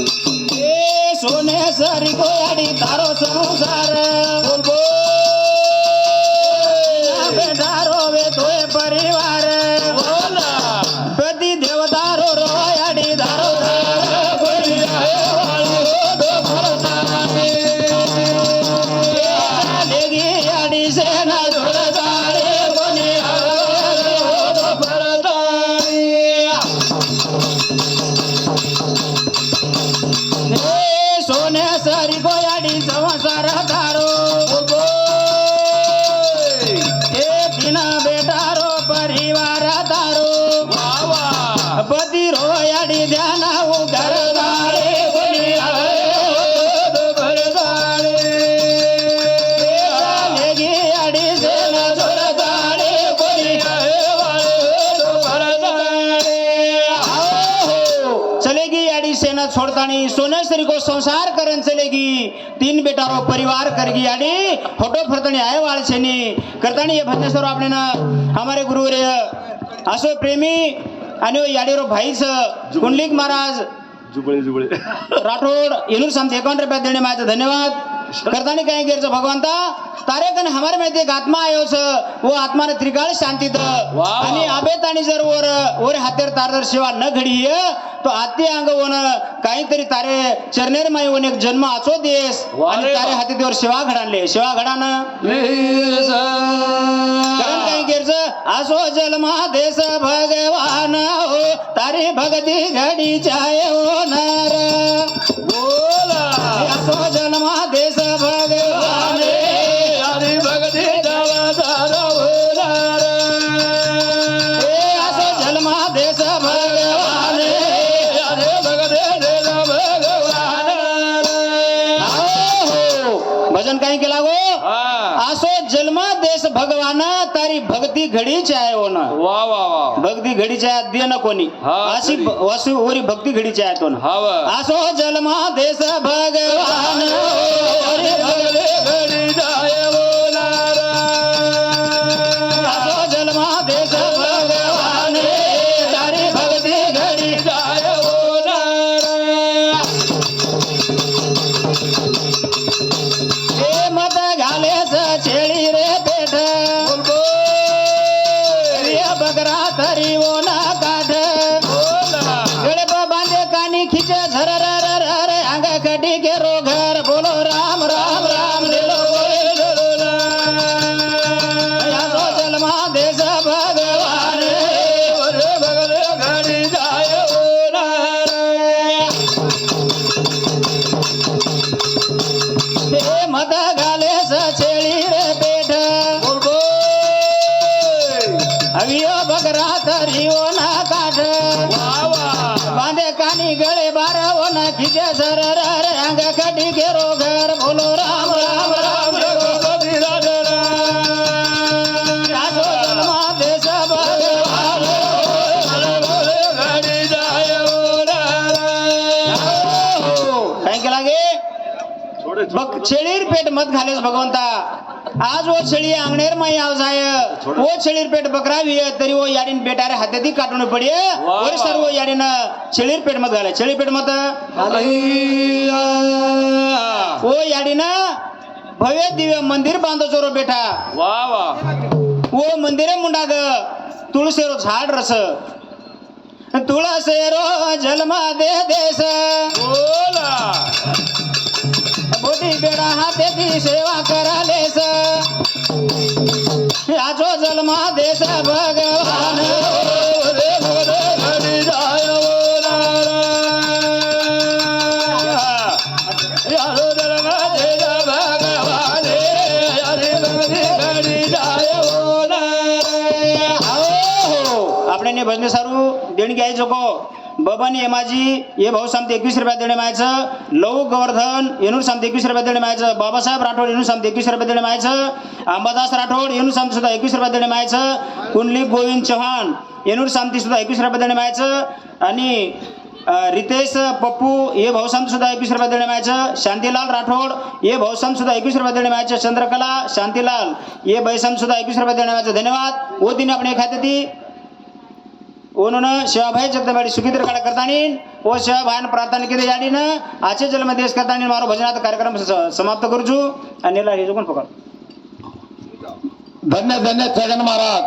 એ સોને સરી કોયાડી તારો સંસાર. બોલ બોલ. બેઠારો વે તોય પરિવાર. બોલ. બધી દેવદારો રોયાડી ધારો લેગી આડી સેના જોડા रोयाडी ध्याना घर दारे चलेगी आड़ी सेना छोड़तानी सोनेश्वरी को संसार करन चलेगी. तीन बेटा रो परिवार करगी आड़ी. फोटो फरतणी आए वाल छेनी करतानी ये भजनेश्वर आपने ना हमारे गुरु रे असो प्रेमी आणि याडीरो भाईच कुंडलिक महाराज. जुबळे जुबळे. राठोड येनूर सामते एकावन्न रुपया देणे माझं धन्यवाद. करतानी काय गेरचं भगवंता? तारे कन हमारे में एक आत्मा आयो छ वो आत्मा ने त्रिकाळ शांतीत. आणि आबेत आणि जर वर वर हातेर तारदर शिवा न घडी तो आत्ती अंग वन काहीतरी तारे चरनेर माई वन एक जन्म आचो देस. आणि तारे वाह. हातीवर शिवा घडाले शिवा घडानं कारण काही गेरच असो जन्मा देश भगवान हो तारी भगती घडी चाय होणार. असो जन्मा भक्ती घडीची आहे हो ना. वा वा वा भक्ती घडीची आहे दे न. कोणी हा, अशी खरी. ब- वसु ओरी भक्ती घडीची आहे तो ना. हा वा. असो जन्मा देश भगवान. ओरी भक्ती बकरा बांधे कानी गळे बार ओ ना खिचे झर र रे अंग कटी के रो घर बोलो राम राम राम यासो जन्मा देश भगवान काय केला गे? बघ छेळीर पेट मत घालेस भगवंता. आज वो छेळी अंगणेर माई आव जाय वो छेळीर पेट बकरावी तरी वो याडीन बेटारे हाताती काटून पडिये वा. वर सर्व याडीन छेळीर पेट मत घाले। छेळी पेट मत वो याडीन भव्य दिव्य मंदिर बांधो रो बेटा। वा वा वो मंदिरे मुंडा ग तुळसेरो झाड रस। तुळसेरो जन्मा दे देश बोला। मोठी बेडा हातेची सेवा करालेस. याचो जन्मा देश भगवान આપણે ને ભજને સારું દેણગી આવી શકો बबन येमाजी ये भाऊ सामते एकवीस रुपया देणे मायचं लव गोवर्धन येणूर सामते एकवीस रुपया देणे मायचं बाबासाहेब राठोड येणूर सामते एकवीस रुपया देणे मायचं अंबादास राठोड येणूर सामते सुद्धा एकवीस रुपया देणे मायचं कुंडलिक गोविंद चव्हाण येणूर सामती सुद्धा एकवीस रुपया देणे मायचं आणि अ, रितेश पप्पू ये भाऊसाम सुद्धा एकवीस रुपये देणे मायचं शांतीलाल राठोड ये भाऊसाम सुद्धा एकवीस रुपये देणे मायचं चंद्रकला शांतीलाल ये बैसाम सुद्धा एकवीस रुपये देणे मायचं धन्यवाद वो तिने આપણે ખાતે હતી उन्होंने सेवाभाई जगदम्बाड़ी सुखिंद्र खड़ा करतानी वो सेवाभाई प्रार्थना किती जाडी ना आचे जलमध्येश करतानी मारो भजनात कार्यक्रम समाप्त करू आणि हे कोण पकड. धन्य धन्य छगन महाराज.